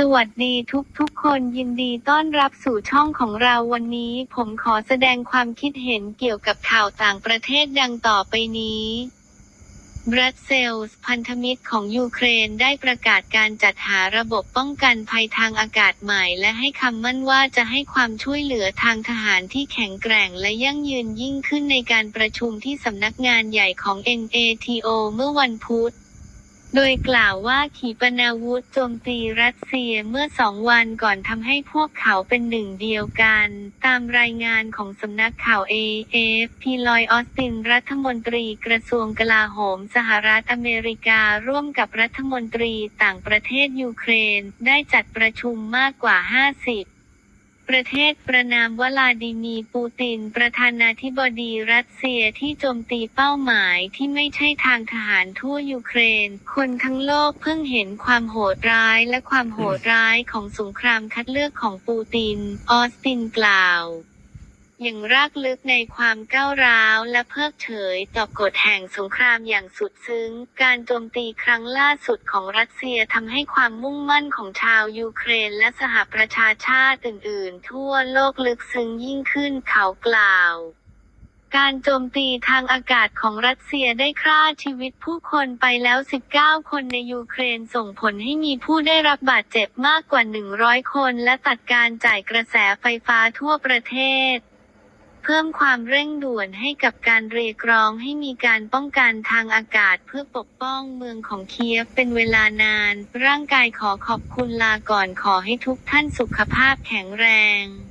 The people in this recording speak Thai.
สวัสดีทุกทุกๆคนยินดีต้อนรับสู่ช่องของเราวันนี้ ผมขอแสดงความคิดเห็นเกี่ยวกับข่าวต่างประเทศดังต่อไปนี้บรัสเซลส์พันธมิตรของยูเครนได้ประกาศการจัดหาระบบป้องกันภัยทางอากาศใหม่ และให้คำมั่นว่าจะให้ความช่วยเหลือทางทหารที่แข็งแกร่งและยั่งยืนยิ่งขึ้นในการประชุมที่สำนักงานใหญ่ของ NATO เมื่อวันพุธ โดยกล่าวว่าขีปนาวุธโจมตีรัสเซียเมื่อสองวันก่อนทำให้พวกเขาเป็นหนึ่งเดียวกัน ตามรายงานของสำนักข่าว AFP ลอยออสตินรัฐมนตรีกระทรวงกลาโหมสหรัฐอเมริการ่วมกับรัฐมนตรีต่างประเทศยูเครน ได้จัดประชุมมากกว่า 50 ประเทศประนามวลาดิมีปูติน ประธานาธิบดีรัสเซียที่โจมตีเป้าหมายที่ไม่ใช่ทางทหารทั่วยูเครน คนทั้งโลกเพิ่งเห็นความโหดร้ายและความโหดร้ายของสงครามคัดเลือกของปูติน ออสตินกล่าว อย่างรากลึกในความก้าวร้าวและเพิกเฉยต่อกฎแห่งสงครามอย่างสุดซึ้ง การโจมตีครั้งล่าสุดของรัสเซียทำให้ความมุ่งมั่นของชาวยูเครนและสหประชาชาติอื่นๆ ทั่วโลกลึกซึ้งยิ่งขึ้นเขากล่าวการโจมตีทางอากาศของรัสเซียได้ฆ่าชีวิตผู้คนไปแล้ว 19 คนในยูเครนส่งผลให้มีผู้ได้รับบาดเจ็บมากกว่า 100 คน และตัดการจ่ายกระแสไฟฟ้าทั่วประเทศ เพิ่มความเร่งด่วนให้กับการเรียกร้องให้มีการป้องกันทางอากาศเพื่อปกป้องเมืองของเคียฟเป็นเวลานาน ร่างกายขอขอบคุณลาก่อนขอให้ทุกท่านสุขภาพแข็งแรง